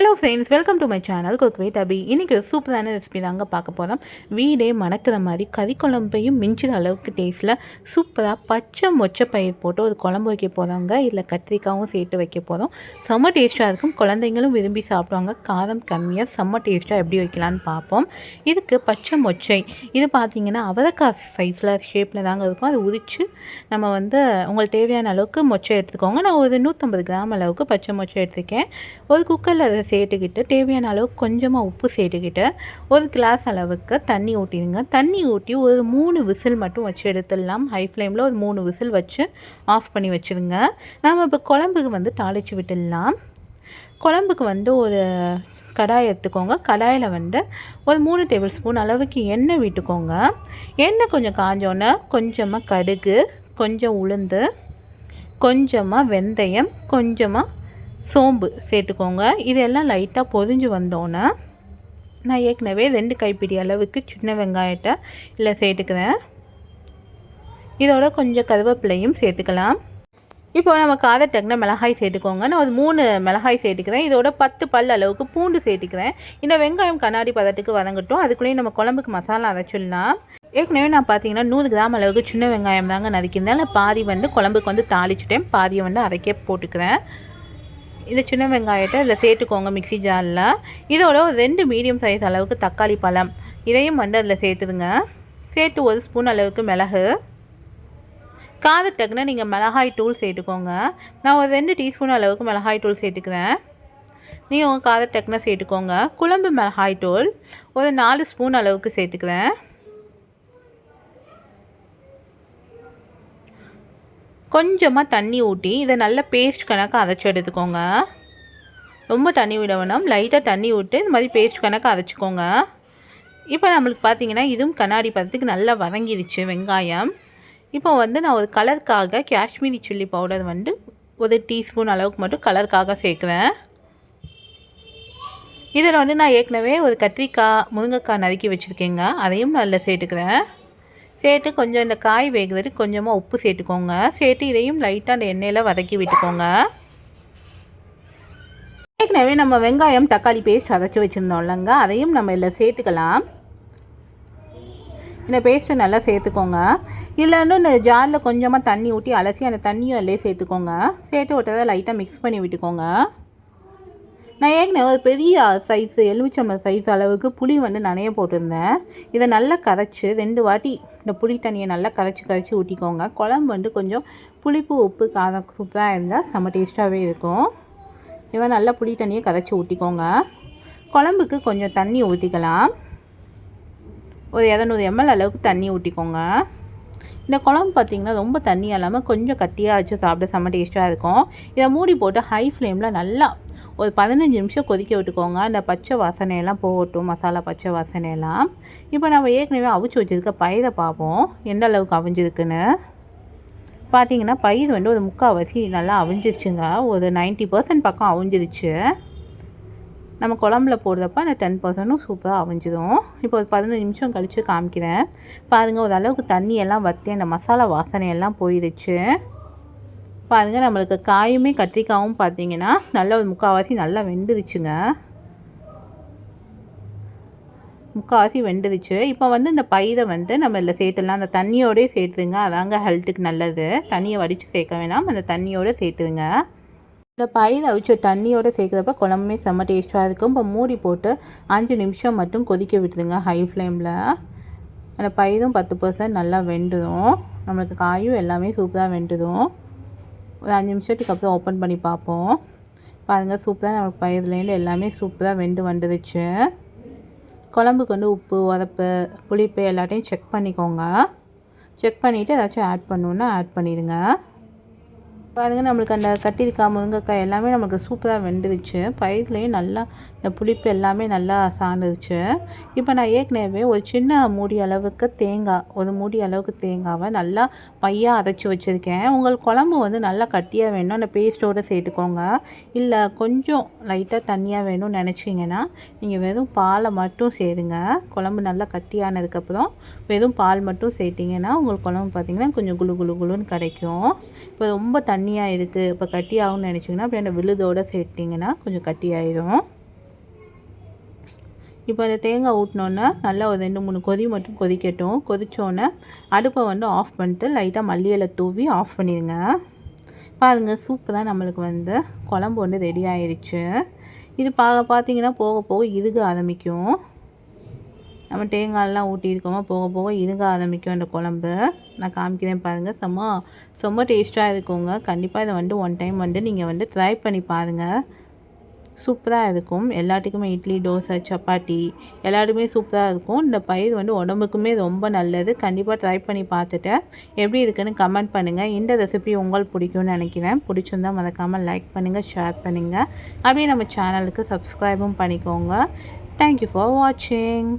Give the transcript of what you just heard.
Hello friends welcome to my channel cook with Abi இன்றைக்கி ஒரு சூப்பரான ரெசிபி தாங்க பார்க்க போகிறோம் வீடே மணக்கிற மாதிரி கறி குழம்பையும் மிஞ்சிற அளவுக்கு டேஸ்ட்டில் சூப்பராக பச்சை மொச்சை பயிர் போட்டு ஒரு குழம்பு வைக்க போகிறாங்க இதில் கத்திரிக்காவும் சேர்த்து வைக்க போகிறோம் செம்ம டேஸ்ட்டாக இருக்கும். குழந்தைங்களும் விரும்பி சாப்பிடுவாங்க. காரம் கம்மியாக செம்ம டேஸ்ட்டாக எப்படி வைக்கலான்னு பார்ப்போம். இதுக்கு பச்சை மொச்சை. இது பார்த்தீங்கன்னா அவரக்காய் சைஸில் ஷேப்பில் தாங்க இருக்கும். அது உரித்து நம்ம வந்து உங்களுக்கு தேவையான அளவுக்கு மொச்சை எடுத்துக்கோங்க. நான் ஒரு நூற்றம்பது கிராம் அளவுக்கு பச்சை மொச்சை எடுத்துக்கேன் ஒரு குக்கரில் சேர்த்துக்கிட்டு தேவையான அளவுக்கு கொஞ்சமாக உப்பு சேர்த்துக்கிட்டு ஒரு கிளாஸ் அளவுக்கு தண்ணி ஊற்றிடுங்க தண்ணி ஊற்றி ஒரு மூணு விசில் மட்டும் வச்சு எடுத்துடலாம். ஹை ஃப்ளேமில் ஒரு மூணு விசில் வச்சு ஆஃப் பண்ணி வச்சுருங்க நம்ம இப்போ குழம்புக்கு வந்து தாளித்து விட்டுடலாம். குழம்புக்கு வந்து ஒரு கடாய் எடுத்துக்கோங்க. கடாயில் வந்து ஒரு மூணு டேபிள் ஸ்பூன் அளவுக்கு எண்ணெய் விட்டுக்கோங்க. எண்ணெய் கொஞ்சம் காஞ்சோன்னே கொஞ்சமாக கடுகு கொஞ்சம் உளுந்து கொஞ்சமாக வெந்தயம் கொஞ்சமாக சோம்பு சேர்த்துக்கோங்க. இதெல்லாம் லைட்டாக பொதிஞ்சு வந்தோன்னே நான் ஏற்கனவே ரெண்டு கைப்பிடி அளவுக்கு சின்ன வெங்காயத்தை இல்லை சேர்த்துக்கிறேன். இதோட கொஞ்சம் கருவேப்பிலையும் சேர்த்துக்கலாம். இப்போ நம்ம காதை டக்குன மிளகாய் சேர்த்துக்கோங்க. நான் ஒரு மூணு மிளகாய் சேர்த்துக்கிறேன். இதோட பத்து பல் அளவுக்கு பூண்டு சேர்த்துக்கிறேன். இந்த வெங்காயம் கண்ணாடி பதத்துக்கு வதங்கட்டும். அதுக்குள்ளேயும் நம்ம குழம்புக்கு மசாலா அரைச்சிடலாம். ஏற்கனவே நான் பார்த்தீங்கன்னா நூறு கிராம் அளவுக்கு சின்ன வெங்காயம் தாங்க நறுக்கியிருந்தேன். பாதி வந்து குழம்புக்கு வந்து தாளிச்சிட்டேன். பாதியை வந்து அரைக்க போட்டுக்கிறேன். இந்த சின்ன வெங்காயத்தை இதில் சேர்த்துக்கோங்க மிக்சி ஜாரில். இதோட ஒரு ரெண்டு மீடியம் சைஸ் அளவுக்கு தக்காளி பழம். இதையும் வந்து அதில் சேர்த்துடுங்க. சேர்த்து ஒரு ஸ்பூன் அளவுக்கு மிளகு. காரத்தக்குன நீங்கள் மிளகாய் தூள் சேர்த்துக்கோங்க. நான் ஒரு ரெண்டு டீஸ்பூன் அளவுக்கு மிளகாய் தூள் சேர்த்துக்கிறேன். நீங்கள் உங்கள் காரத்தக்குன சேர்த்துக்கோங்க. குழம்பு மிளகாய் தூள் ஒரு நாலு ஸ்பூன் அளவுக்கு சேர்த்துக்கிறேன். கொஞ்சமாக தண்ணி ஊற்றி இதை நல்ல பேஸ்ட் கணக்காக அரைச்சி எடுத்துக்கோங்க. ரொம்ப தண்ணி விட லைட்டாக தண்ணி விட்டு இந்த மாதிரி பேஸ்ட் கணக்காக அரைச்சிக்கோங்க. இப்போ நம்மளுக்கு பார்த்தீங்கன்னா இதுவும் கண்ணாடி பதத்துக்கு நல்லா வதங்கிடுச்சு வெங்காயம். இப்போ வந்து நான் ஒரு கலருக்காக காஷ்மீரி சில்லி பவுடர் வந்து ஒரு டீஸ்பூன் அளவுக்கு மட்டும் கலருக்காக சேர்க்குறேன். இதில் வந்து நான் ஏற்கனவே ஒரு கத்திரிக்காய் முருங்கைக்காய் நறுக்கி வச்சுருக்கேங்க. அதையும் நல்லா சேர்த்துக்கிறேன். சேர்த்து கொஞ்சம் இந்த காய் வேகிறதுக்கு கொஞ்சமாக உப்பு சேர்த்துக்கோங்க. சேர்த்து இதையும் லைட்டாக அந்த எண்ணெயில் வதக்கி விட்டுக்கோங்க. ஏற்கனவே நம்ம வெங்காயம் தக்காளி பேஸ்ட் வதக்கி வச்சுருந்தோம்லங்க அதையும் நம்ம இதில் சேர்த்துக்கலாம். இந்த பேஸ்ட்டு நல்லா சேர்த்துக்கோங்க. இல்லைன்னு இந்த ஜாரில் கொஞ்சமாக தண்ணி ஊற்றி அலசி அந்த தண்ணியும் அதிலே சேர்த்துக்கோங்க. சேர்த்து விட்டதை லைட்டாக மிக்ஸ் பண்ணி விட்டுக்கோங்க. நான் ஏற்கனவே ஒரு பெரிய சைஸு எலுமிச்சம்பழம் சைஸ் அளவுக்கு புளி வந்து நனைய போட்டிருந்தேன். இதை நல்லா கரைச்சி ரெண்டு வாட்டி இந்த புளி தண்ணியை நல்லா கரைச்சி கரைச்சி ஊற்றிக்கோங்க குழம்பு வந்து கொஞ்சம் புளிப்பு உப்பு காரம் சூப்பராக இருந்தால் செம்ம டேஸ்ட்டாகவே இருக்கும். இவன் நல்லா புளி தண்ணியை கரைச்சி ஊற்றிக்கோங்க குழம்புக்கு கொஞ்சம் தண்ணி ஊற்றிக்கலாம் ஒரு இரநூறு எம்எல் அளவுக்கு தண்ணி ஊற்றிக்கோங்க இந்த குழம்பு பார்த்திங்கன்னா ரொம்ப தண்ணி இல்லாமல் கொஞ்சம் கட்டியாக வச்சு சாப்பிட செம்ம டேஸ்ட்டாக இருக்கும். இதை மூடி போட்டு ஹை ஃப்ளேமில் நல்லா ஒரு பதினஞ்சு நிமிஷம் கொதிக்க விட்டுக்கோங்க. அந்த பச்சை வாசனையெல்லாம் போகட்டும் மசாலா பச்சை வாசனையெல்லாம். இப்போ நம்ம ஏற்கனவே அவிச்சு வச்சுருக்க பயிரை பார்ப்போம். எந்த அளவுக்கு அவிஞ்சிருக்குன்னு. பார்த்தீங்கன்னா பயிர் வந்து ஒரு முக்கால்வாசி நல்லா அவிஞ்சிருச்சுங்க. ஒரு நைன்ட்டி பர்சன்ட் பக்கம் அவிஞ்சிருச்சு. நம்ம குழம்புல போடுறப்ப அந்த டென் பர்சன்ட்டும் சூப்பராக அவிஞ்சிடும் இப்போ ஒரு பதினஞ்சு நிமிஷம் கழித்து காமிக்கிறேன். பாருங்கள் ஒரு அளவுக்கு தண்ணியெல்லாம் வற்றி அந்த மசாலா வாசனையெல்லாம் போயிடுச்சு பாருங்கள் நம்மளுக்கு காயுமே கத்திரிக்காயும் பார்த்தீங்கன்னா நல்ல ஒரு முக்கால்வாசி நல்லா வெந்துருச்சுங்க. முக்கால்வாசி வெந்துருச்சு. இப்போ வந்து இந்த பயிரை வந்து நம்ம இதில் சேர்த்துடலாம். அந்த தண்ணியோடய சேர்த்துருங்க. அதாங்க ஹெல்த்துக்கு நல்லது. தண்ணியை வடித்து சேர்க்க வேணாம். அந்த தண்ணியோடு சேர்த்துருங்க. இந்த பயிர் அவிச்ச தண்ணியோடு சேர்க்குறப்ப குழம்புமே செம்ம டேஸ்ட்டாக இருக்கும். இப்போ மூடி போட்டு அஞ்சு நிமிஷம் மட்டும் கொதிக்க விட்டுருங்க ஹை ஃப்ளேமில் அந்த பயிரும் பத்து பர்சன்ட் நல்லா வெந்துடும் நம்மளுக்கு காயும் எல்லாமே சூப்பராக வெந்துடும் ஒரு அஞ்சு நிமிஷத்துக்கு அப்புறம் ஓப்பன் பண்ணி பார்ப்போம். பாருங்கள் சூப்பராக நமக்கு பயிர்லேருந்து எல்லாமே சூப்பராக வெண்டு வந்துடுச்சு குழம்புக்கு வந்து உப்பு உரப்பு புளிப்பு எல்லாத்தையும் செக் பண்ணிக்கோங்க. செக் பண்ணிவிட்டு ஏதாச்சும் ஆட் பண்ணணுன்னா ஆட் பண்ணிடுங்க. பாருங்கள் நம்மளுக்கு அந்த கத்திரிக்காய் முருங்கைக்காய் எல்லாமே நமக்கு சூப்பராக வெந்துருச்சு. பயிர்லேயும் நல்லா இந்த புளிப்பு எல்லாமே நல்லா சார்ந்துருச்சு இப்போ நான் ஏற்கனவே ஒரு சின்ன மூடி அளவுக்கு தேங்காய் ஒரு மூடி அளவுக்கு தேங்காவை நல்லா பையாக அரைச்சி வச்சுருக்கேன். உங்கள் குழம்பு வந்து நல்லா கட்டியாக வேணும் அந்த பேஸ்ட்டோடு சேர்த்துக்கோங்க. இல்லை கொஞ்சம் லைட்டாக தண்ணியாக வேணும்னு நினச்சிங்கன்னா நீங்கள் வெறும் பாலை மட்டும் சேருங்க. குழம்பு நல்லா கட்டியானதுக்கப்புறம் வெறும் பால் மட்டும் சேர்த்திங்கன்னா உங்கள் குழம்பு பார்த்திங்கன்னா கொஞ்சம் குழு குழு குழுன்னு கிடைக்கும் இப்போ ரொம்ப தண்ணி தண்ணியாக இருக்குது இப்போ கட்டி ஆகும்னு நினச்சிங்கன்னா அப்படி அந்த விழுதோடு சேர்த்திங்கன்னா கொஞ்சம் கட்டி ஆயிடும் இப்போ அந்த தேங்காய் ஊட்டினோன்னே நல்லா ஒரு ரெண்டு மூணு கொதி மட்டும் கொதிக்கட்டும். கொதித்தோன்னே அடுப்பை வந்து ஆஃப் பண்ணிட்டு லைட்டாக மல்லியலை தூவி ஆஃப் பண்ணிடுங்க. பாருங்கள் சூப்பராக நம்மளுக்கு வந்து குழம்பு வந்து ரெடி ஆயிடுச்சு இது பா பார்த்திங்கன்னா போக போக இருக ஆரம்பிக்கும். நம்ம தேங்காயெல்லாம் ஊட்டியிருக்கோமோ போக போக இருங்க ஆரம்பிக்கும் அந்த குழம்பு. நான் காமிக்கிறேன் பாருங்கள் செம்ம ரொம்ப டேஸ்ட்டாக இருக்குங்க. கண்டிப்பாக இதை வந்து ஒன் டைம் வந்து நீங்கள் வந்து ட்ரை பண்ணி பாருங்கள் சூப்பராக இருக்கும். எல்லாத்துக்குமே இட்லி தோசை சப்பாத்தி எல்லாருமே சூப்பராக இருக்கும். இந்த பயிர் வந்து உடம்புக்குமே ரொம்ப நல்லது. கண்டிப்பாக ட்ரை பண்ணி பார்த்துட்டு எப்படி இருக்குன்னு கமெண்ட் பண்ணுங்கள் இந்த ரெசிபி உங்களுக்கு பிடிக்கும்னு நினைக்கிறேன். பிடிச்சிருந்தா மறக்காமல் லைக் பண்ணுங்கள் ஷேர் பண்ணுங்கள் அப்படியே நம்ம சேனலுக்கு சப்ஸ்கிரைபும் பண்ணிக்கோங்க. தேங்க்யூ ஃபார் வாட்சிங்